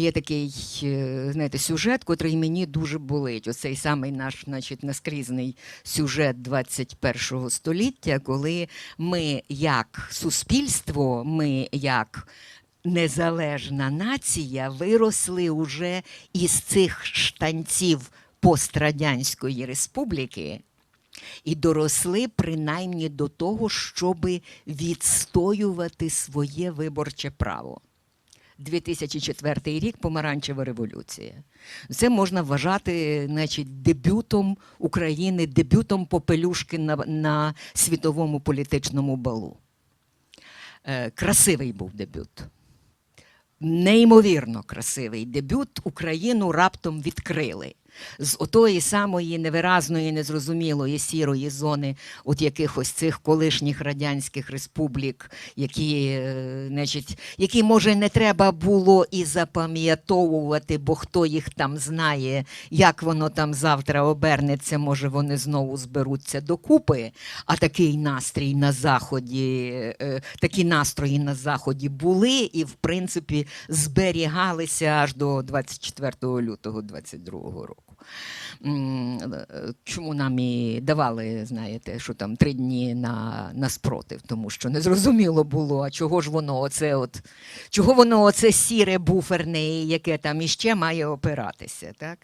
Є такий, е, знаєте, сюжет, котрий мені дуже болить. Оцей самий наш, значить, наскрізний сюжет 21 століття, коли ми як суспільство, ми як незалежна нація виросли уже із цих штанців пострадянської республіки і доросли принаймні до того, щоб відстоювати своє виборче право. 2004 рік помаранчева революція. Це можна вважати значить, дебютом України, дебютом попелюшки на, на світовому політичному балу. Е, красивий був дебют. Неймовірно красивий дебют Україну раптом відкрили. З отої самої невиразної, незрозумілої сірої зони, от якихось цих колишніх радянських республік, які, е, значить, які, може, не треба було і запам'ятовувати, бо хто їх там знає, як воно там завтра обернеться, може, вони знову зберуться докупи. А такий настрій на заході, е, такі настрої на заході були і, в принципі, зберігалися аж до 24 лютого 22 року. Е, Чому нам і давали, знаєте, що там три дні на, на спротив, тому що не зрозуміло було, а чого ж воно оце от, чого воно оце сіре буферне, яке там іще має опиратися, так?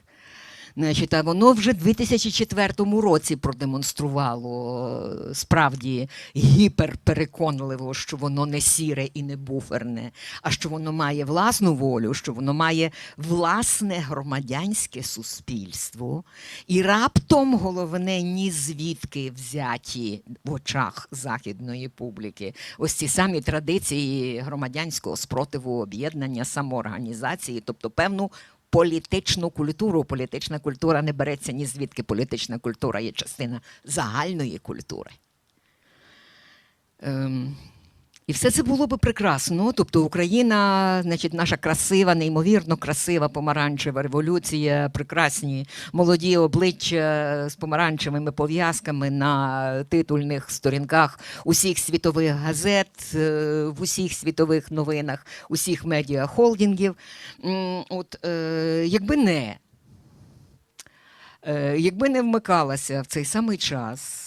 Значить, а воно вже в 2004 році продемонструвало е, справді гіперпереконливо, що воно не сіре і не буферне, а що воно має власну волю, що воно має власне громадянське суспільство. І раптом головне ні звідки взяті в очах західної публіки. Ось ці самі традиції громадянського спротиву, об'єднання, самоорганізації, тобто певну політичну культуру. Політична культура не береться ні звідки. Політична культура є частина загальної культури. Ем, і все це було би прекрасно. Тобто Україна, значить, наша красива, неймовірно красива помаранчева революція, прекрасні молоді обличчя з помаранчевими пов'язками на титульних сторінках усіх світових газет, е, в усіх світових новинах, усіх медіахолдингів. От, е, якби не, е, якби не вмикалася в цей самий час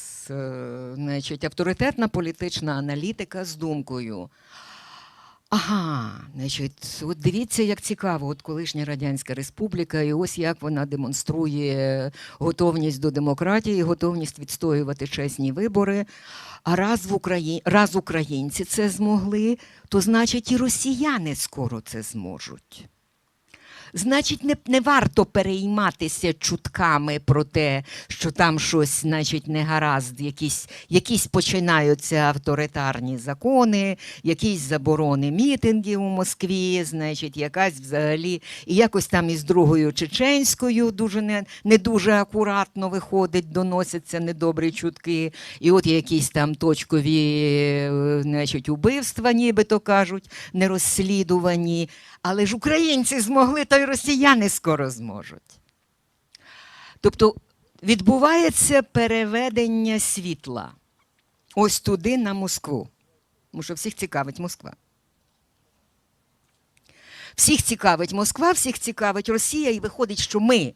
значить, авторитетна політична аналітика з думкою. Ага, значить, от дивіться, як цікаво, от колишня Радянська Республіка, і ось як вона демонструє готовність до демократії, готовність відстоювати чесні вибори. А раз в Україні, раз українці це змогли, то значить і росіяни скоро це зможуть. Значить, не, не варто перейматися чутками про те, що там щось, значить, не гаразд, якісь, якісь починаються авторитарні закони, якісь заборони мітингів у Москві, значить, якась взагалі, і якось там із другою чеченською дуже не, не дуже акуратно виходить, доносяться недобрі чутки. І от якісь там точкові е, значить, убивства, нібито кажуть, не розслідувані. Але ж українці змогли, то й росіяни скоро зможуть. Тобто відбувається переведення світла ось туди на Москву. Тому що всіх цікавить Москва. Всіх цікавить Москва, всіх цікавить Росія, і виходить, що ми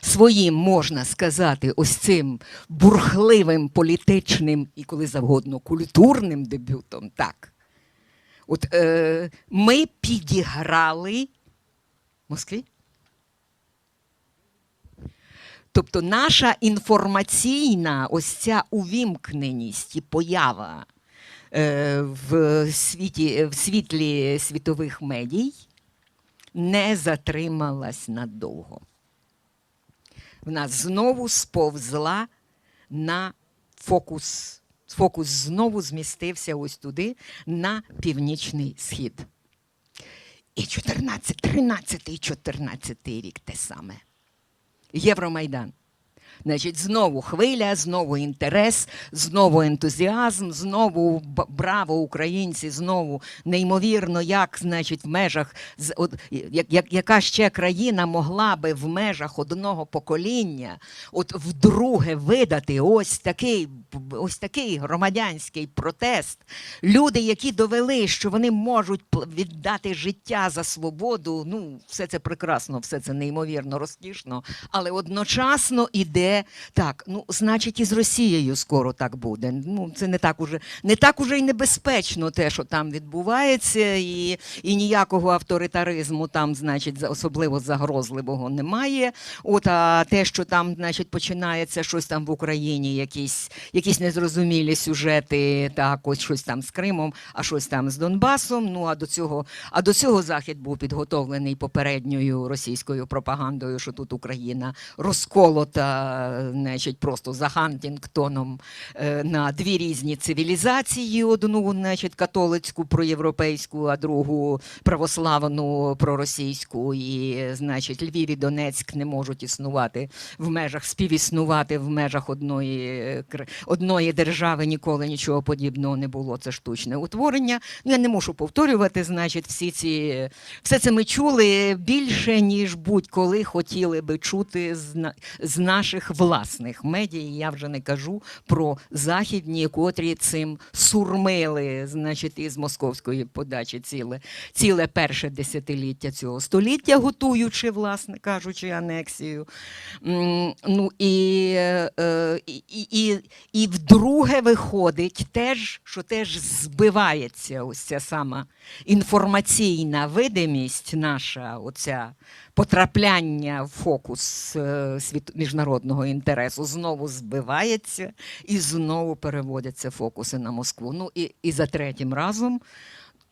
своїм, можна сказати, ось цим бурхливим політичним і коли завгодно культурним дебютом, так. От е, ми підіграли Москві. Тобто наша інформаційна ось ця увімкненість і поява е, в, світі, в світлі світових медій не затрималась надовго. В нас знову сповзла на фокус. Фокус знову змістився ось туди, на північний схід. І 14, 13 і 14 рік те саме. Євромайдан. Значить, знову хвиля, знову інтерес, знову ентузіазм, знову браво українці, знову неймовірно, як значить в межах от як, як яка ще країна могла би в межах одного покоління, от вдруге видати ось такий, ось такий громадянський протест. Люди, які довели, що вони можуть віддати життя за свободу. Ну, все це прекрасно, все це неймовірно розкішно, але одночасно іде так. Ну, значить, і з Росією скоро так буде. Ну, це не так уже не так уже й небезпечно, те, що там відбувається, і, і ніякого авторитаризму там, значить, особливо загрозливого немає. От а те, що там, значить, починається щось там в Україні, якісь, якісь незрозумілі сюжети, так, ось щось там з Кримом, а щось там з Донбасом. Ну а до цього, а до цього захід був підготовлений попередньою російською пропагандою, що тут Україна розколота, значить, просто за Гантінгтоном е, на дві різні цивілізації: одну, значить, католицьку проєвропейську, а другу православну проросійську. І, значить, Львів і Донецьк не можуть існувати в межах, співіснувати в межах одної, е, одної держави. Ніколи нічого подібного не було. Це штучне утворення. Ну, я не мушу повторювати, значить, всі ці все це ми чули більше, ніж будь-коли хотіли би чути з, наших власних медій. Я вже не кажу про західні, котрі цим сурмили, значить, із московської подачі ціле, ціле перше десятиліття цього століття, готуючи, власне кажучи, анексію. Ну і, е, і, і, і, і вдруге виходить теж, що теж збивається ось ця сама інформаційна видимість наша, оця потрапляння в фокус е, світ, міжнародного інтересу знову збивається і знову переводяться фокуси на Москву. Ну і, і за третім разом.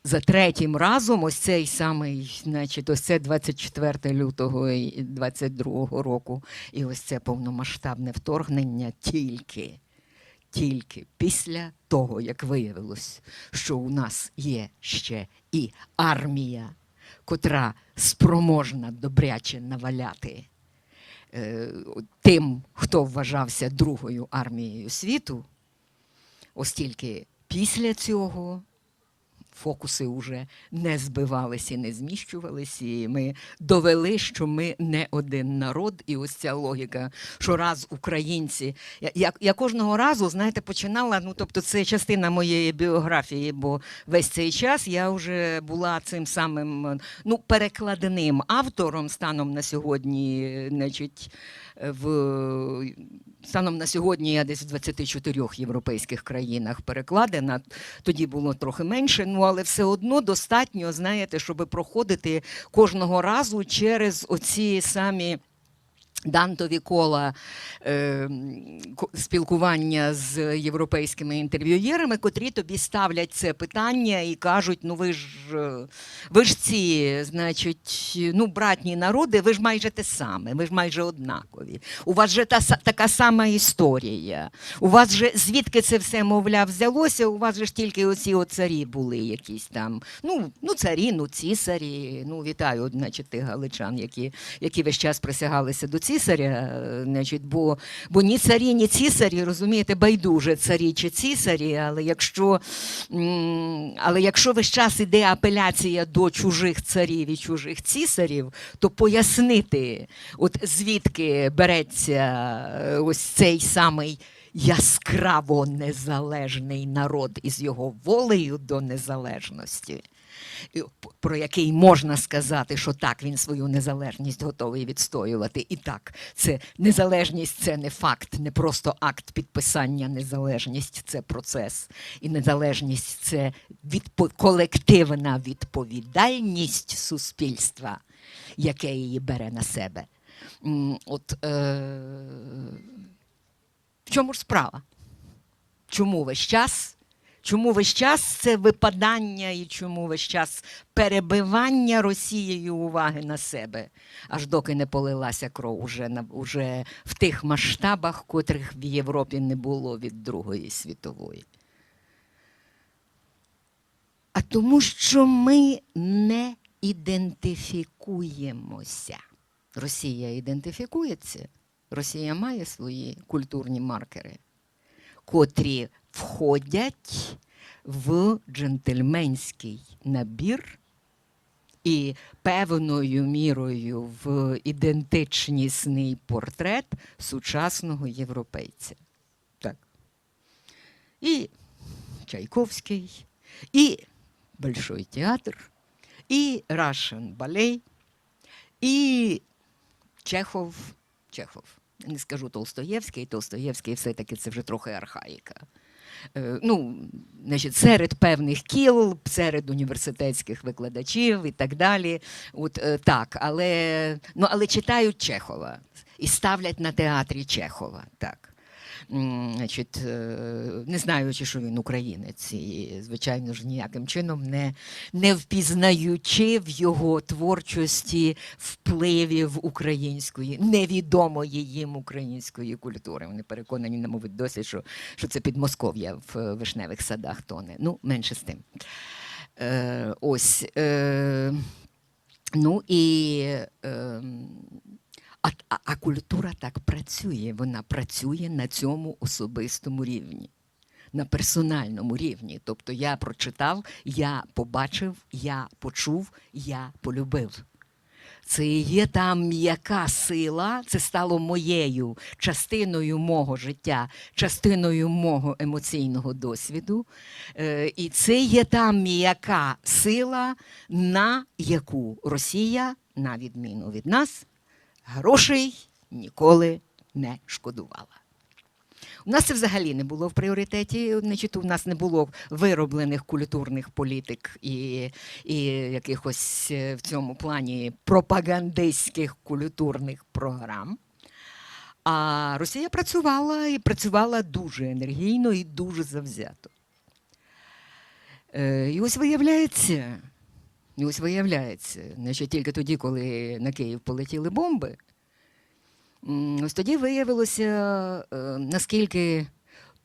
За третім разом, ось цей самий, значить, ось це 24 лютого і 22 року, і ось це повномасштабне вторгнення тільки, тільки після того, як виявилось, що у нас є ще і армія, котра спроможна добряче наваляти е, тим, хто вважався другою армією світу, оскільки після цього фокуси вже не збивались і не зміщувались, і ми довели, що ми не один народ. І ось ця логіка, що раз українці. Я, я, кожного разу, знаєте, починала. Ну, тобто, це частина моєї біографії, бо весь цей час я вже була цим самим ну, перекладним автором станом на сьогодні, значить, в станом на сьогодні я десь в 24 європейських країнах перекладена. Тоді було трохи менше, ну але все одно достатньо, знаєте, щоб проходити кожного разу через оці самі. Дантові кола е, спілкування з європейськими інтерв'юєрами, котрі тобі ставлять це питання і кажуть: ну ви ж е, ви ж ці, значить, ну, братні народи, ви ж майже те саме, ви ж майже однакові. У вас же та така сама історія. У вас же звідки це все, мовляв, взялося? У вас же ж тільки оці от царі були якісь там. Ну, ну царі, ну цісарі. Ну, вітаю, значить, тих галичан, які, які весь час присягалися до цісаря. е, Значить, бо, бо ні царі, ні цісарі, розумієте, байдуже царі чи цісарі, але якщо, але якщо весь час іде апеляція до чужих царів і чужих цісарів, то пояснити, от звідки береться е, ось цей самий яскраво незалежний народ із його волею до незалежності. Про який можна сказати, що так він свою незалежність готовий відстоювати. І так, це незалежність це не факт, не просто акт підписання. Незалежність це процес. І незалежність це відпо- колективна відповідальність суспільства, яке її бере на себе. От е, в чому ж справа? Чому весь час? Чому весь час це випадання і чому весь час перебивання Росією уваги на себе, аж доки не полилася кров уже, уже в тих масштабах, котрих в Європі не було від Другої світової? А тому, що ми не ідентифікуємося. Росія ідентифікується. Росія має свої культурні маркери, котрі входять в джентльменський набір і певною мірою в ідентичнісний портрет сучасного європейця. Так. І Чайковський, і Большой театр, і Russian Ballet, і Чехов. Чехов. Не скажу Толстоєвський, Толстоєвський все-таки це вже трохи архаїка. Е, ну, значить, серед певних кіл, серед університетських викладачів і так далі. От е, так, але, ну, але читають Чехова і ставлять на театрі Чехова. Так. Значить, е, не знаючи, що він українець, і, звичайно ж, ніяким чином не, не впізнаючи в його творчості впливів української, невідомої їм української культури. Вони переконані, на мовить досі, що, що це Підмосков'я в е, вишневих садах тоне. Ну, менше з тим. Е, ось. Е, ну і. Е, а, а, а культура так працює. Вона працює на цьому особистому рівні, на персональному рівні. Тобто я прочитав, я побачив, я почув, я полюбив. Це є та м'яка сила, це стало моєю частиною мого життя, частиною мого емоційного досвіду. Е, І це є та м'яка сила, на яку Росія, на відміну від нас, грошей ніколи не шкодувала. У нас це взагалі не було в пріоритеті. Значить, у нас не було вироблених культурних політик і, і якихось е, в цьому плані пропагандистських культурних програм. А Росія працювала і працювала дуже енергійно і дуже завзято. Е, І ось виявляється, і ось виявляється, значить, тільки тоді, коли на Київ полетіли бомби, ось тоді виявилося, е, наскільки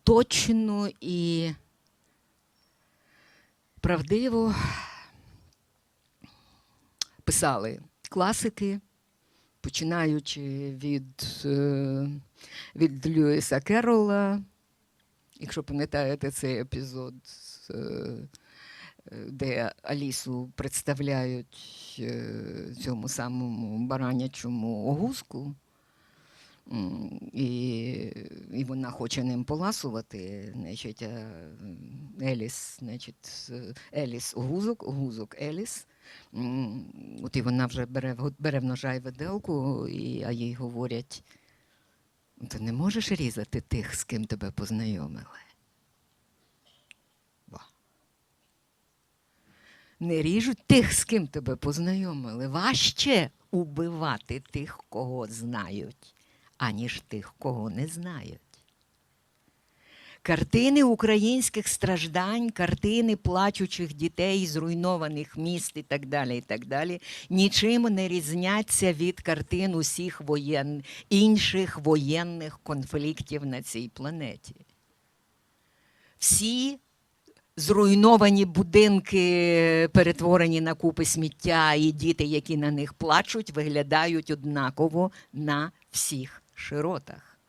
точно і правдиво писали класики, починаючи від, е, від Льюіса Керрола, якщо пам'ятаєте цей епізод. Е, де Алісу представляють е, цьому самому баранячому огузку, і, і вона хоче ним поласувати. Значить, а Еліс, значить, е, Еліс огузок, огузок Еліс. От і вона вже бере, бере в ножа і виделку, а їй говорять: ти не можеш різати тих, з ким тебе познайомили. Не ріжуть тих, з ким тебе познайомили. Важче убивати тих, кого знають, аніж тих, кого не знають. Картини українських страждань, картини плачучих дітей, зруйнованих міст і так далі, і так далі, нічим не різняться від картин усіх воєн... інших воєнних конфліктів на цій планеті. Всі зруйновані будинки, перетворені на купи сміття, і діти, які на них плачуть, виглядають однаково на всіх широтах.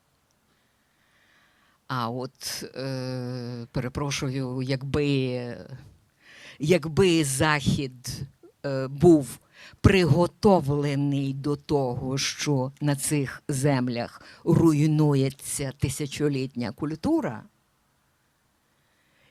А от, е, перепрошую, якби, якби Захід е, був приготовлений до того, що на цих землях руйнується тисячолітня культура,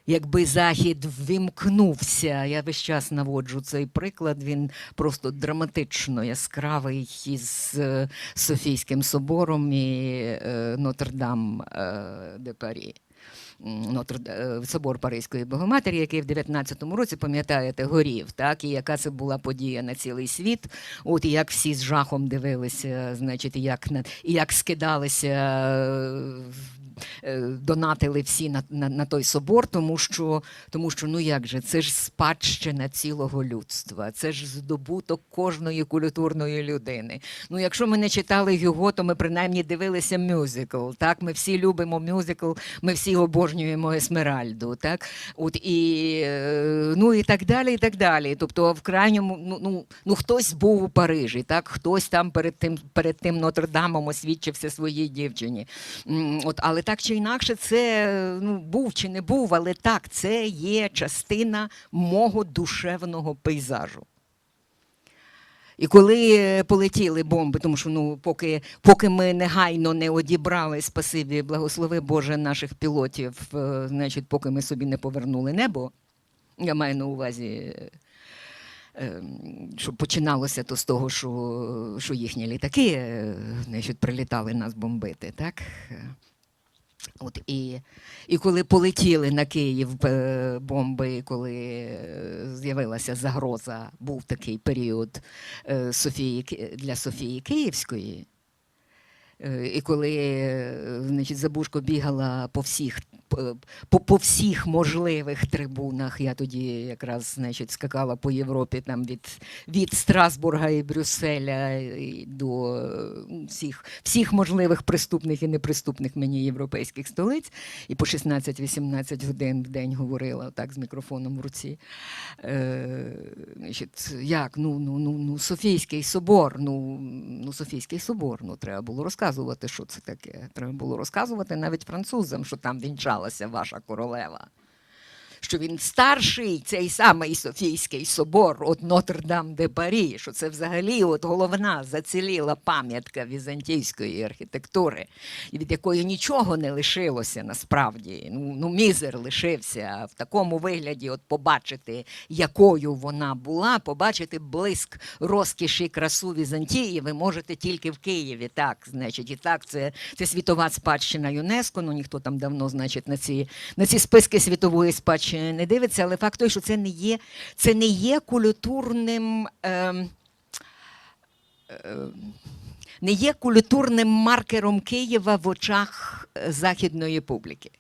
Якби Захід ввімкнувся, я весь час наводжу цей приклад, він просто драматично яскравий із е, Софійським собором і е, Нотр-Дам е, де Парі. Собор Паризької Богоматері, який в 19-му році, пам'ятаєте, горів, так, і яка це була подія на цілий світ. От як всі з жахом дивилися, значить, як, і як скидалися донатили всі на, на, на той собор, тому що, тому що ну як же, це ж спадщина цілого людства, це ж здобуток кожної культурної людини. Ну, якщо ми не читали його, то ми принаймні дивилися мюзикл. Так, ми всі любимо мюзикл, ми всі обожнюємо Есмеральду. Так, от і е, ну і так далі, і так далі. Тобто, в крайньому, ну, ну, ну хтось був у Парижі, так, хтось там перед тим, перед тим Нотр-Дамом освідчився своїй дівчині. От, але так чи інакше, це ну, був чи не був, але так, це є частина мого душевного пейзажу. І коли полетіли бомби, тому що ну, поки, поки ми негайно не одібрали спасибі, благослови Боже наших пілотів, е, значить, поки ми собі не повернули небо, я маю на увазі, е, що починалося то з того, що, що їхні літаки е, значить, прилітали нас бомбити. Так? От і, і коли полетіли на Київ е, бомби, коли е, з'явилася загроза, був такий період е, Софії, для Софії Київської. Е, І коли е, значить, Забушко бігала по всіх, по, по всіх можливих трибунах, я тоді якраз значить, скакала по Європі там від, від Страсбурга і Брюсселя і до е, всіх, всіх можливих приступних і неприступних мені європейських столиць, і по 16-18 годин в день говорила так з мікрофоном в руці. Е, значить, як? Ну, ну, ну, ну, Софійський собор, ну, ну, Софійський собор, ну, треба було розказувати, що це таке. Треба було розказувати навіть французам, що там вінчалася ваша королева. Що він старший, цей самий Софійський собор, от Нотр-Дам де Парі, що це взагалі от головна заціліла пам'ятка візантійської архітектури, від якої нічого не лишилося насправді. Ну, ну мізер лишився. В такому вигляді, от побачити, якою вона була, побачити блиск розкіші, красу Візантії, ви можете тільки в Києві. Так, значить, і так, це, це світова спадщина ЮНЕСКО. Ну ніхто там давно, значить, на ці, на ці списки світової спадщини не дивиться, але факт той, що це не є, це не є культурним. ем, не є культурним маркером Києва в очах е, західної публіки.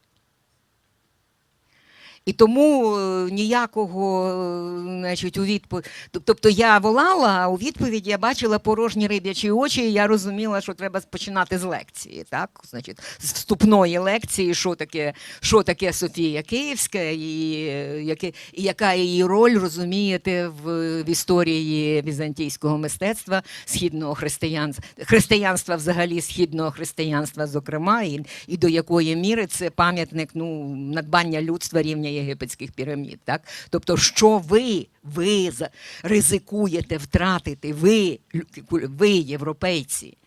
І тому е, ніякого, е, значить, у відповідь. Тобто я волала, а у відповідь я бачила порожні риб'ячі очі, і я розуміла, що треба починати з лекції, так? Значить, з вступної лекції, що таке, що таке Софія Київська, і, е, яке, і яка її роль, розумієте, в, в історії візантійського мистецтва, східного християнства, християнства взагалі східного християнства, зокрема, і, і до якої міри це пам'ятник ну, надбання людства рівня єгипетських пірамід. Так? Тобто, що ви, ви ризикуєте втратити, ви, ви, європейці,